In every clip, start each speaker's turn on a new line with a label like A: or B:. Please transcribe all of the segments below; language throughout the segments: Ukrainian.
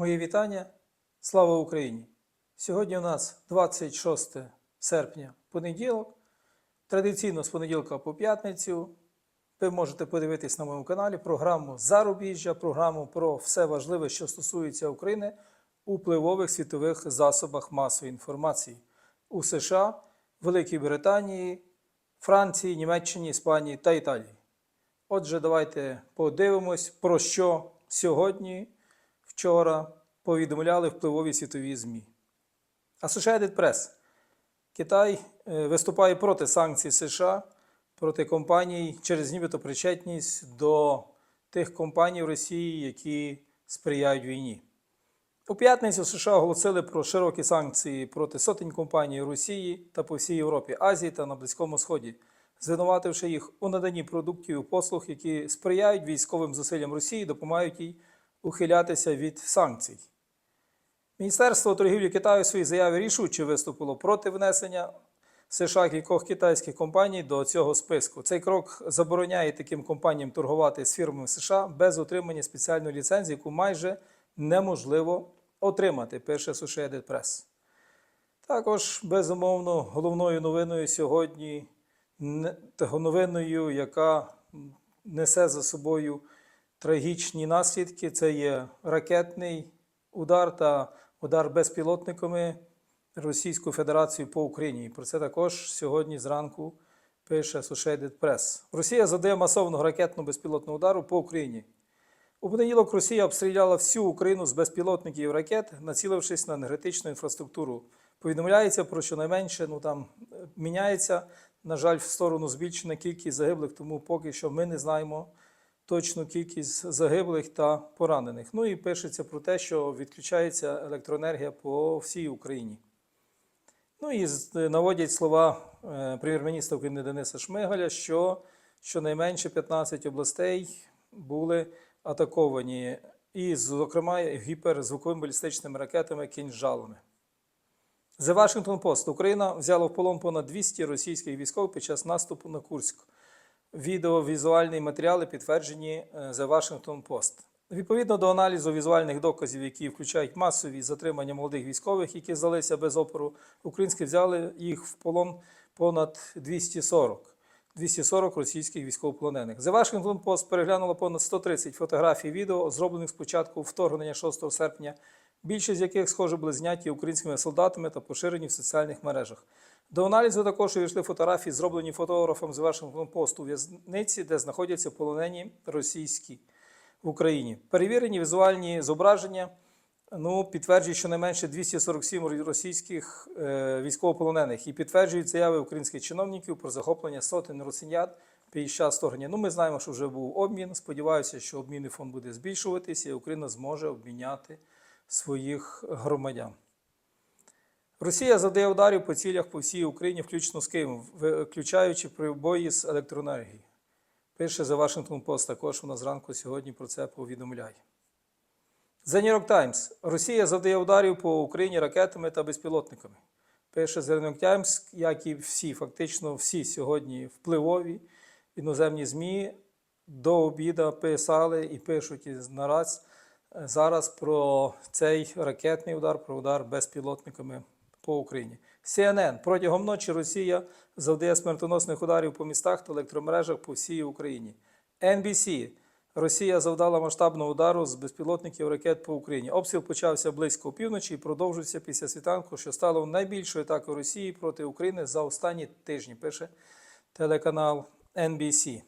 A: Моє вітання. Слава Україні! Сьогодні у нас 26 серпня, понеділок. Традиційно з понеділка по п'ятницю. Ви можете подивитись на моєму каналі програму Зарубіжжя, програму про все важливе, що стосується України у впливових світових засобах масової інформації у США, Великій Британії, Франції, Німеччині, Іспанії та Італії. Отже, давайте подивимось, про що сьогодні, вчора повідомляли впливові світові ЗМІ. Associated Press. Китай е, виступає проти санкцій США, проти компаній через нібито причетність до тих компаній в Росії, які сприяють війні. У п'ятницю США оголосили про широкі санкції проти сотень компаній Росії та по всій Європі, Азії та на Близькому Сході, звинувативши їх у наданні продуктів і послуг, які сприяють військовим зусиллям Росії, допомагають їй ухилятися від санкцій. Міністерство торгівлі Китаю у своїй заяві рішуче виступило проти внесення США кількох китайських компаній до цього списку. Цей крок забороняє таким компаніям торгувати з фірмами США без отримання спеціальної ліцензії, яку майже неможливо отримати, пише Associated Press. Також, безумовно, головною новиною сьогодні, новиною, яка несе за собою трагічні наслідки, це є ракетний удар та удар безпілотниками Російською Федерацією по Україні. Про це також сьогодні зранку пише Associated Press. Росія задає масовного ракетного безпілотного удару по Україні. У понеділок Росія обстріляла всю Україну з безпілотників і ракет, націлившись на енергетичну інфраструктуру. Повідомляється про щонайменше, ну там е, міняється, на жаль, в сторону збільшена кількість загиблих, тому поки що ми не знаємо точну кількість загиблих та поранених. Ну і пишеться про те, що відключається електроенергія по всій Україні. Ну і наводять слова е, прем'єр-міністра України Дениса Шмигаля, що щонайменше 15 областей були атаковані, і, зокрема, гіперзвуковими балістичними ракетами кінжалами. The Washington Post. Україна взяла в полон понад 200 російських військових під час наступу на Курськ. Відео-візуальні матеріали підтверджені е, The Washington Post. Відповідно до аналізу візуальних доказів, які включають масові затримання молодих військових, які здалися без опору, українські взяли їх в полон понад 240. 240 російських військовополонених. The Washington Post переглянула понад 130 фотографій відео, зроблених спочатку вторгнення 6 серпня, більшість з яких, схоже, були зняті українськими солдатами та поширені в соціальних мережах. До аналізу також увійшли фотографії, зроблені фотографом з Washington Post у в'язниці, де знаходяться полонені російські в Україні. Перевірені візуальні зображення ну, підтверджують щонайменше 247 російських е, військовополонених і підтверджують заяви українських чиновників про захоплення сотень росіян під час вторгнення. Ну, ми знаємо, що вже був обмін. Сподіваюся, що обмінний фонд буде збільшуватися, і Україна зможе обміняти своїх громадян. Росія завдає ударів по цілях по всій Україні, включно з Києвом, включаючи прибої з електроенергії. Пише The Washington Post, також вона зранку сьогодні про це повідомляє. The New York Times. Росія завдає ударів по Україні ракетами та безпілотниками. Пише The New York Times, як і всі, фактично всі сьогодні впливові іноземні ЗМІ до обіда писали і пишуть нараз е, зараз про цей ракетний удар, про удар безпілотниками по Україні. CNN. Протягом ночі Росія завдає смертоносних ударів по містах та електромережах по всій Україні. NBC. Росія завдала масштабного удару з безпілотників ракет по Україні. Обстріл почався близько опівночі і продовжився після світанку, що стало найбільшою атакою Росії проти України за останні тижні, пише телеканал NBC.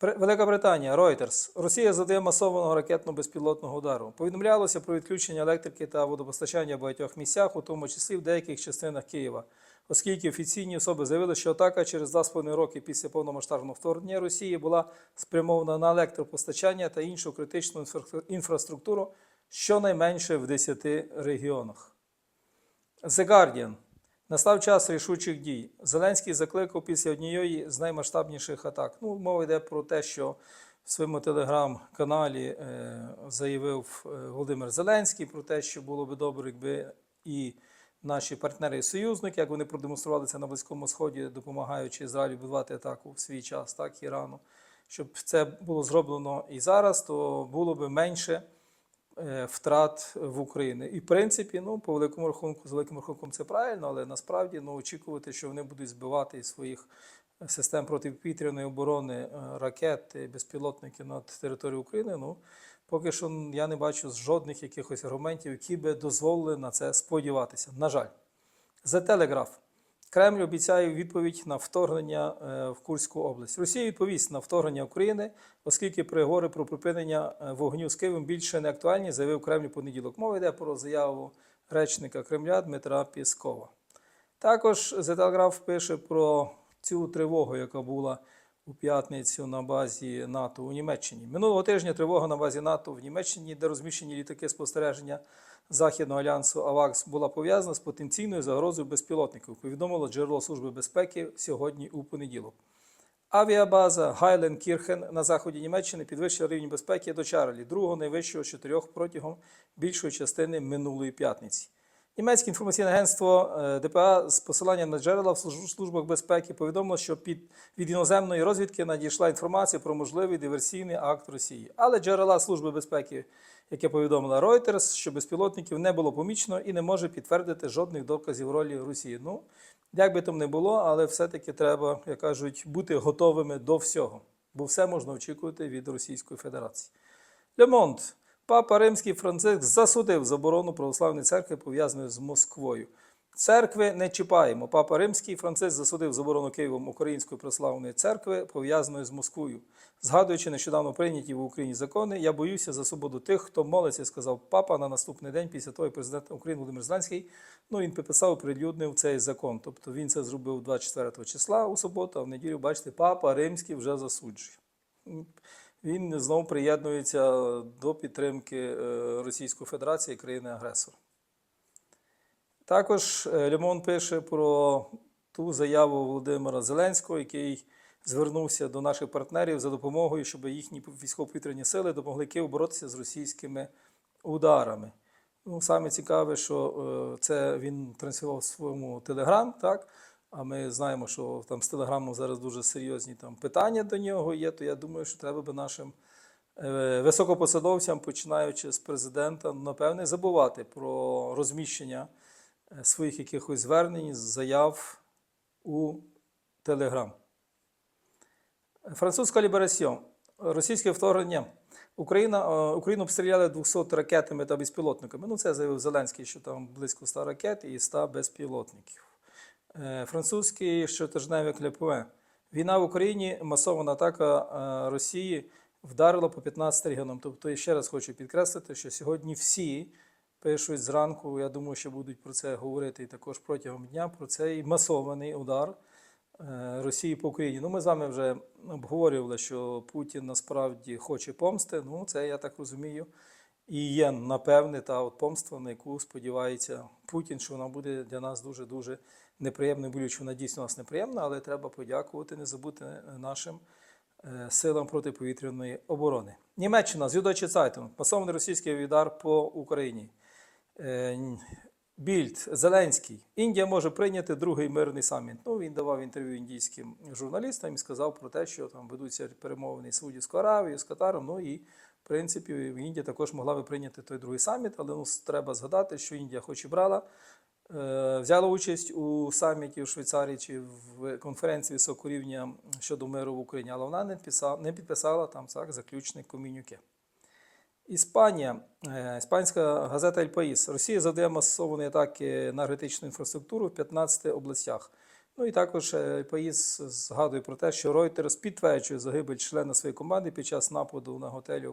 A: Велика Британія, Reuters. Росія завдає масованого ракетно-безпілотного удару. Повідомлялося про відключення електрики та водопостачання в багатьох місцях, у тому числі в деяких частинах Києва, оскільки офіційні особи заявили, що атака через 2,5 роки після повномасштабного вторгнення Росії була спрямована на електропостачання та іншу критичну інфраструктуру щонайменше в 10 регіонах. The Guardian. Настав час рішучих дій. Зеленський закликав після однієї з наймасштабніших атак. Ну, мова йде про те, що в своєму телеграм-каналі е, заявив е, Володимир Зеленський про те, що було би добре, якби і наші партнери і союзники, як вони продемонстрували це на Близькому Сході, допомагаючи Ізраїлю будувати атаку в свій час, так Ірану. Щоб це було зроблено і зараз, то було би менше втрат в Україні. І в принципі, ну, по великому рахунку, з великим рахунком це правильно, але насправді ну, очікувати, що вони будуть збивати із своїх систем протиповітряної оборони е, ракети, безпілотники над територією України. Ну, поки що я не бачу жодних якихось аргументів, які би дозволили на це сподіватися. На жаль, The Telegraph. Кремль обіцяє відповідь на вторгнення е, в Курську область. Росія відповість на вторгнення України, оскільки переговори про припинення е, вогню з Києвом більше не актуальні, заявив Кремль понеділок. Мова йде про заяву речника Кремля Дмитра Піскова. Також The Telegraph пише про цю тривогу, яка була у п'ятницю на базі НАТО у Німеччині. Минулого тижня тривога на базі НАТО в Німеччині, де розміщені літаки спостереження Західного альянсу АВАКС, була пов'язана з потенційною загрозою безпілотників, повідомило джерело Служби безпеки сьогодні у понеділок. Авіабаза Гайлен Кірхен на заході Німеччини підвищила рівень безпеки до Чарлі, другого найвищого з чотирьох протягом більшої частини минулої п'ятниці. Німецьке інформаційне агентство е, ДПА з посиланням на джерела в служб- службах безпеки повідомило, що під, від іноземної розвідки надійшла інформація про можливий диверсійний акт Росії. Але джерела Служби безпеки, яке повідомила Reuters, що безпілотників не було помічено і не може підтвердити жодних доказів ролі Росії. Ну, як би там не було, але все-таки треба, як кажуть, бути готовими до всього, бо все можна очікувати від Російської Федерації. Лемонт. Папа Римський Франциск засудив заборону православної церкви, пов'язаної з Москвою. Церкви не чіпаємо. Папа Римський Франциск засудив заборону Києвом Української православної церкви, пов'язаної з Москвою. Згадуючи нещодавно прийняті в Україні закони, я боюся за свободу тих, хто молиться, сказав папа на наступний день після того, як президент України Володимир Зеленський ну, він підписав, прилюднив цей закон. Тобто він це зробив 24 числа у суботу, а в неділю, бачите, папа Римський вже засуджує він знову приєднується до підтримки е, Російської Федерації країни-агресора. Також е, Лемон пише про ту заяву Володимира Зеленського, який звернувся до наших партнерів за допомогою, щоб їхні військово-повітряні сили допомогли Києву боротися з російськими ударами. Ну, саме цікаве, що е, це він транслював в своєму телеграм, так? А ми знаємо, що там з телеграмом зараз дуже серйозні там питання до нього є. То я думаю, що треба би нашим е, високопосадовцям, починаючи з президента, напевне, забувати про розміщення е, своїх якихось звернень, заяв у Телеграм. Французька Ліберасьон. Російське вторгнення. Україна, е, Україну обстріляли 200 ракетами та безпілотниками. Ну, це заявив Зеленський, що там близько 100 ракет і 100 безпілотників. Е, Французький щотижневик Лепуе. Війна в Україні, масована атака е, Росії вдарила по 15 регіонам. Тобто, я ще раз хочу підкреслити, що сьогодні всі пишуть зранку, я думаю, що будуть про це говорити і також протягом дня, про цей масований удар е, Росії по Україні. Ну, ми з вами вже обговорювали, що Путін насправді хоче помсти. Ну, це я так розумію. І є, напевне, та от помста, на яку сподівається Путін, що вона буде для нас дуже-дуже неприємною, болючою. Вона дійсно нас неприємна, але треба подякувати, не забути нашим е, силам протиповітряної оборони. Німеччина, звідочі Цайтунг, пасований російський удар по Україні. Більд, Зеленський. Індія може прийняти другий мирний саміт. Ну, він давав інтерв'ю індійським журналістам і сказав про те, що там ведуться перемовини з Саудівською Аравією, з Катаром. Ну і в принципі, Індія також могла би прийняти той другий саміт, але ну, треба згадати, що Індія, хоч і брала, е, взяла участь у саміті в Швейцарії чи в конференції високого рівня щодо миру в Україні, але вона не підписала, не підписала там так, заключне комюніке. Іспанія, е, іспанська газета «Ель Паїс». Росія завдає масовані атаки на енергетичну інфраструктуру в 15 областях. Ну і також «Ель Паїс згадує про те, що Reuters підтверджує загибель члена своєї команди під час нападу на готелі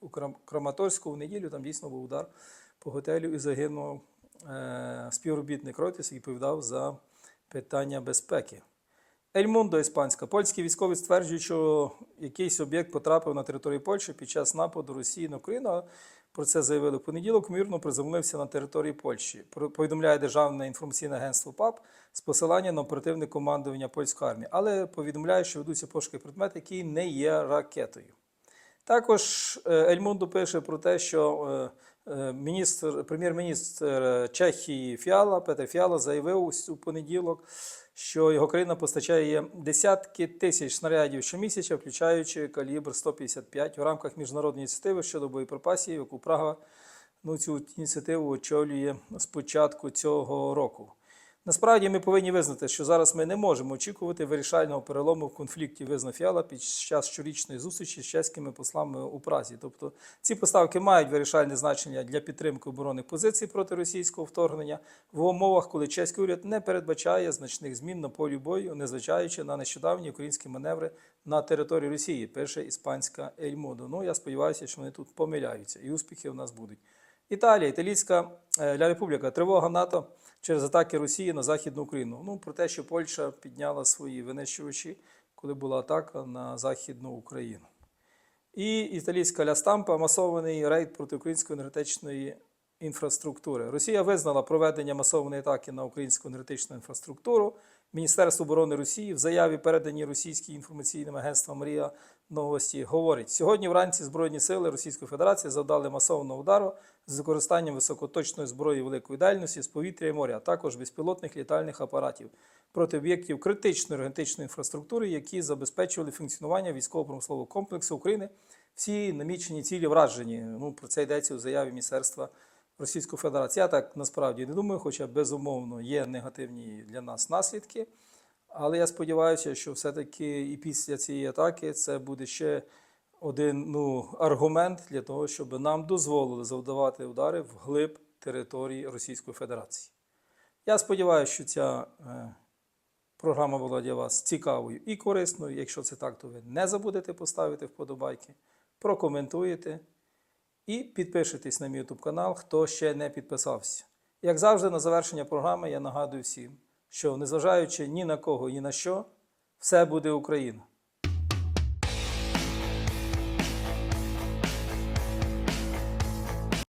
A: у Краматорську в неділю. Там дійсно був удар по готелю і загинув е, співробітник Reuters, який відповідав за питання безпеки. Ельмундо іспанська. Польські військові стверджують, що якийсь об'єкт потрапив на територію Польщі під час нападу Росії на Україну. Про це заявили в понеділок. Мирно приземлився на території Польщі. Повідомляє Державне інформаційне агентство ПАП з посиланням на оперативне командування польської армії, але повідомляє, що ведуться пошуки предмет, який не є ракетою. Також е, Ельмунду пише про те, що е, е, міністр, прем'єр-міністр Чехії Фіала, Петер Фіала заявив у понеділок, що його країна постачає десятки тисяч снарядів щомісяця, включаючи калібр 155 у рамках міжнародної ініціативи щодо боєприпасів, яку Прага ну, цю ініціативу очолює з початку цього року. Насправді ми повинні визнати, що зараз ми не можемо очікувати вирішального перелому в конфлікті визнав Фіала під час щорічної зустрічі з чеськими послами у Празі. Тобто ці поставки мають вирішальне значення для підтримки оборонних позицій проти російського вторгнення в умовах, коли чеський уряд не передбачає значних змін на полі бою, незважаючи на нещодавні українські маневри на території Росії. Пише іспанська Ельмодо. Ну я сподіваюся, що вони тут помиляються, і успіхи у нас будуть. Італія, Італійська е, Ля Републіка, тривога НАТО через атаки Росії на Західну Україну. Ну, про те, що Польща підняла свої винищувачі, коли була атака на Західну Україну. І італійська Ля Стампа масований рейд проти української енергетичної інфраструктури. Росія визнала проведення масованої атаки на українську енергетичну інфраструктуру. Міністерство оборони Росії в заяві, переданій російським інформаційним агентством Мрія Новості, говорить: сьогодні вранці Збройні сили Російської Федерації завдали масованого удару з використанням високоточної зброї великої дальності з повітря і моря, а також безпілотних літальних апаратів проти об'єктів критичної енергетичної інфраструктури, які забезпечували функціонування військово-промислового комплексу України. Всі намічені цілі вражені. Ну про це йдеться у заяві Міністерства Російської Федерації. Я так насправді не думаю, хоча безумовно є негативні для нас наслідки. Але я сподіваюся, що все-таки і після цієї атаки це буде ще один ну, аргумент для того, щоб нам дозволили завдавати удари в глиб території Російської Федерації. Я сподіваюся, що ця е, програма була для вас цікавою і корисною. Якщо це так, то ви не забудете поставити вподобайки, прокоментуєте і підпишитесь на мій YouTube канал, хто ще не підписався. Як завжди, на завершення програми я нагадую всім, що незважаючи ні на кого, ні на що, все буде Україна.